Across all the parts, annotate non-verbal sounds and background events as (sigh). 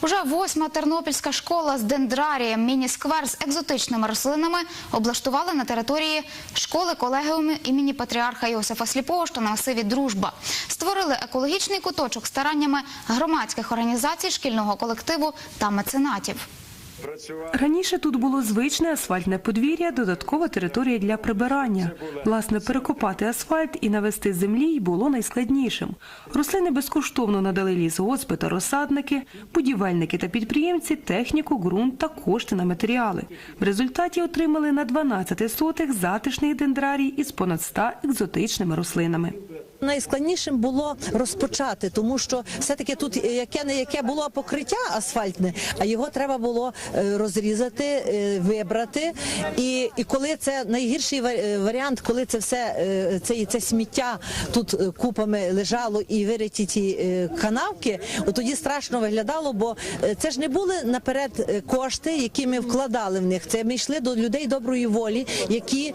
Уже восьма тернопільська школа з дендрарієм міні-сквер з екзотичними рослинами облаштували на території школи колегіуму імені патріарха Йосифа Сліпого, що на масиві Дружба. Створили екологічний куточок стараннями громадських організацій, шкільного колективу та меценатів. Раніше тут було звичне асфальтне подвір'я, додаткова територія для прибирання. Власне, перекопати асфальт і навести землі було найскладнішим. Рослини безкоштовно надали лісгоспи та розсадники, будівельники та підприємці, техніку, ґрунт та кошти на матеріали. В результаті отримали на 12 сотих затишний дендрарій із понад 100 екзотичними рослинами. Найскладнішим було розпочати, тому що все-таки тут яке не яке було покриття асфальтне, а його треба було е, розрізати, е, вибрати. І, коли це найгірший е, варіант, коли це все це, це сміття тут купами лежало і вириті ті канавки, тоді страшно виглядало, бо це ж не були наперед кошти, які ми вкладали в них. Це ми йшли до людей доброї волі, які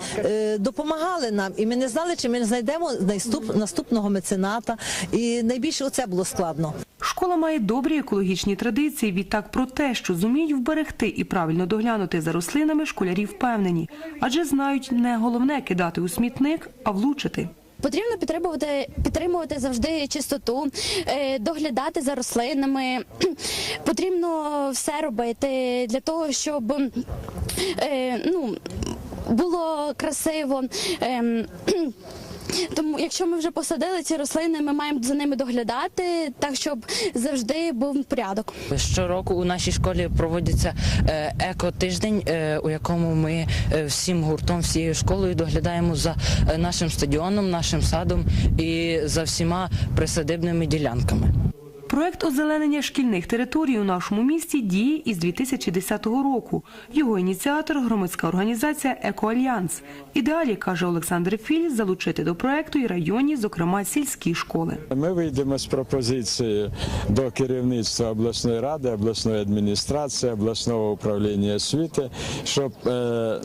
допомагали нам, і ми не знали, чи ми знайдемо наступ, наступного мецената. І найбільше оце було складно. Школа має добрі екологічні традиції. Відтак про те, що зуміють вберегти і правильно доглянути за рослинами, школярі впевнені, адже знають не головне кидати у смітник, а влучити. Потрібно підтримувати, підтримувати завжди чистоту, е, доглядати за рослинами. (clears throat) Потрібно все робити для того, щоб е, ну, було красиво. (clears throat) Тому, якщо ми вже посадили ці рослини, ми маємо за ними доглядати, так щоб завжди був порядок. Щороку у нашій школі проводиться е, еко-тиждень, е, у якому ми е, всім гуртом, всією школою доглядаємо за нашим стадіоном, нашим садом і за всіма присадибними ділянками. Проект озеленення шкільних територій у нашому місті діє із 2010 року. Його ініціатор – громадська організація «Екоальянс». Ідеалі, каже Олександр Філь, залучити до проекту і районні, зокрема сільські школи. Ми вийдемо з пропозицією до керівництва обласної ради, обласної адміністрації, обласного управління освіти, щоб е,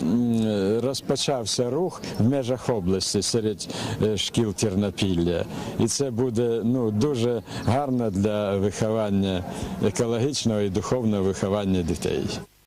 розпочався рух в межах області серед е, шкіл Тернопілля. І це буде ну, дуже гарно виховання екологічного і духовного виховання дітей.